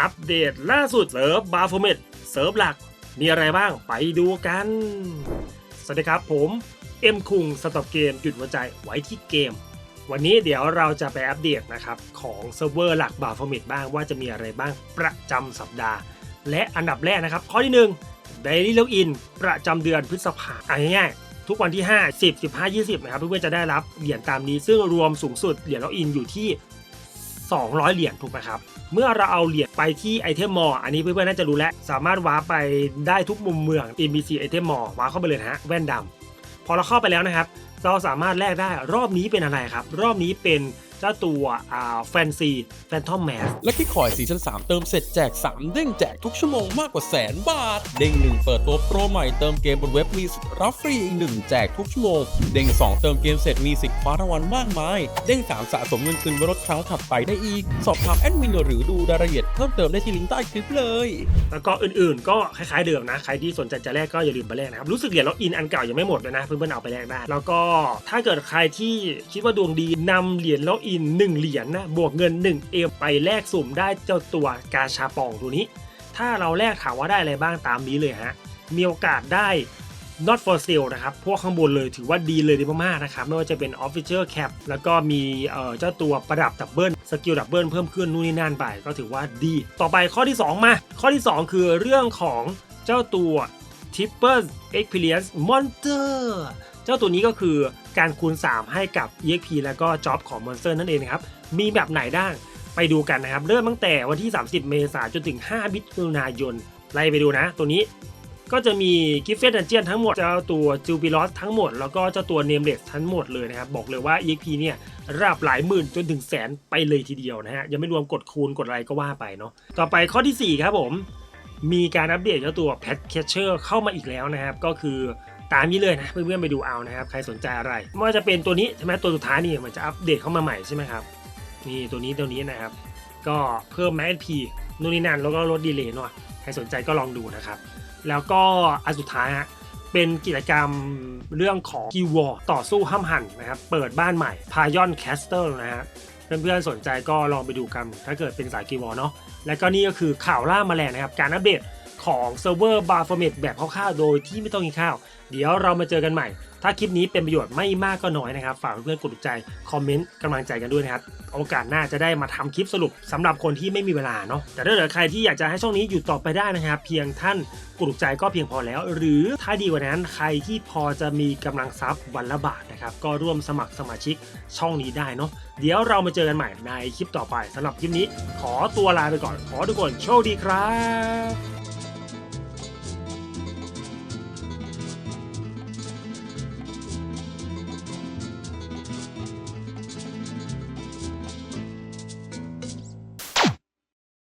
อัปเดตล่าสุดเซิร์ฟบาร์โฟเมตเซิร์ฟหลัก มีอะไรบ้างไปดูกัน สวัสดีครับผม เอ็มคุงสต็อปเกมหยุดหัวใจไว้ที่เกม วันนี้เดี๋ยวเราจะไปอัปเดตนะครับของเซิร์ฟเวอร์หลักบาร์โฟเมตบ้างว่าจะมีอะไรบ้างประจำสัปดาห์ และอันดับแรกนะครับ ข้อที่1 Daily Login ประจำเดือนพฤษภาคมเอาง่ายๆทุกวันที่ 5 10 15 20 นะครับเพื่อนๆจะได้รับเหรียญตามนี้ซึ่งรวมสูงสุดเหรียญล็อกอินอยู่ที่ 200 เหรียญถูกไหมครับ เมื่อเราเอาเหรียญไปที่ไอเทมมอลอันนี้เพื่อนๆน่าจะรู้แล้ว สามารถว้าร์ปไปได้ทุกมุมเมือง NBC ไอเทมมอลว้าร์ปเข้าไปเลยนะฮะแว่นดำพอเราเข้าไปแล้วนะครับ เราสามารถแลกได้รอบนี้เป็นอะไรครับ รอบนี้เป็น เจ้าตัวอ่าแฟนซีแฟนทอมแมสและที่คอยซีซั่น3เติมเสร็จแจก 3 เด้งแจกทุกชั่วโมงมากกว่าแสนบาท เด้ง 1 เปิดตัวโปรใหม่เติมเกมบนเว็บมีสิทธิ์รับฟรีอีก 1 แจกทุกชั่วโมง เด้ง 2 เติมเกมเสร็จมีสิทธิ์คว้ารางวัลมากมาย เด้ง 3 สะสมเงินคืนไว้ลดครั้งถัดไปได้อีก สอบถามแอดมินหรือดูรายละเอียดเพิ่มเติมได้ที่ลิงก์ใต้คลิปเลย แล้วก็อื่นๆ ก็คล้ายๆเดิมนะ ใครที่สนใจจะแลกก็อย่าลืมไปแลกนะครับรู้สึกเหรียญล็อกอินอันเก่ายังไม่หมดเลยนะเพื่อนๆเอาไปแลกได้แล้วก็ถ้าเกิดใครที่คิดว่าดวงดีนำเหรียญล็อกอิน 1 เหรียญนะบวกเงิน 1 เอไปแลกสุ่มได้เจ้าตัวกาชาปองตัวนี้ ถ้าเราแลกถามว่าได้อะไรบ้างตามนี้เลยฮะ มีโอกาสได้ not for sale นะครับ พวกข้างบนเลยถือว่าดีเลยดีมากๆนะครับ ไม่ว่าจะเป็น official cap แล้วก็มีเอ่อเจ้าตัวประดับดับเบิลสกิลดับเบิลเพิ่มขึ้นนู่นนี่นั่นไป ก็ถือว่าดี ต่อไปข้อที่ 2 มา ข้อที่ 2 คือเรื่องของเจ้าตัว Triple Experience Monster เจ้าตัวนี้ก็คือการคูณ 3 ให้กับ EXP แล้วก็ Job ของ Monster นั่นเองนะครับ มีแบบไหนได้ไปดูกันนะครับ เริ่มตั้งแต่วันที่ 30 เมษายนจนถึง 5 มิถุนายนไล่ไปดูนะ ตัวนี้ก็จะมีกิฟเฟ t ดันเจียนทั้งหมด เจ้าตัวจูบิลอสทั้งหมด แล้วก็เจ้าตัวเนมเลสทั้งหมดเลยนะครับ บอกเลยว่า EXP เนี่ยระดับหลายหมื่นจนถึงแสนไปเลยทีเดียวนะฮะ ยังไม่รวมกดคูณกดอะไรก็ว่าไปเนาะต่อไปข้อทีสี่4 ครับผม มีการอัปเดตเจ้าตัวแพทแคชเชอร์เข้ามาอีกแล้วนะครับ ก็คือ ตามนี้เลยนะเพื่อนๆไปดูเอานะครับใครสนใจอะไรไม่ว่าจะเป็นตัวนี้ใช่ไหมตัวสุดท้ายนี่มันจะอัปเดตเข้ามาใหม่ใช่ไหมครับนี่ตัวนี้ตัวนี้นะครับ ก็เพิ่มแมสพีนู่นนี่นั่นแล้วก็ลดดีเลย์หน่อยใครสนใจก็ลองดูนะครับ แล้วก็อันสุดท้ายฮะเป็นกิจกรรมเรื่องของกีวอร์ต่อสู้ห้ามหันนะครับเปิดบ้านใหม่พายอนแคสเตอร์นะฮะเพื่อนๆสนใจก็ลองไปดูกัน ถ้าเกิดเป็นสายกีวอร์เนาะแล้วก็นี่ก็คือข่าวล่าแมลงนะครับ การอัปเดต ของเซิร์ฟเวอร์บาร์ฟอร์เมตแบบคร่าวๆโดยที่ไม่ต้องกินข้าว เดี๋ยวเรามาเจอกันใหม่ ถ้าคลิปนี้เป็นประโยชน์ไม่มากก็น้อยนะครับ ฝากเพื่อนๆกดถูกใจคอมเมนต์กำลังใจกันด้วยนะครับ โอกาสหน้าจะได้มาทำคลิปสรุปสำหรับคนที่ไม่มีเวลาเนาะแต่ถ้าเกิดใครที่อยากจะให้ช่องนี้อยู่ต่อไปได้นะครับ เพียงท่านกดถูกใจก็เพียงพอแล้ว หรือถ้าดีกว่านั้นใครที่พอจะมีกำลังทรัพย์วันละบาทนะครับก็ร่วมสมัครสมาชิกช่องนี้ได้เนาะเดี๋ยวเรามาเจอกันใหม่ในคลิปต่อไปสำหรับคลิปนี้ ขอตัวลาไปก่อน ขอทุกคนโชคดีครับ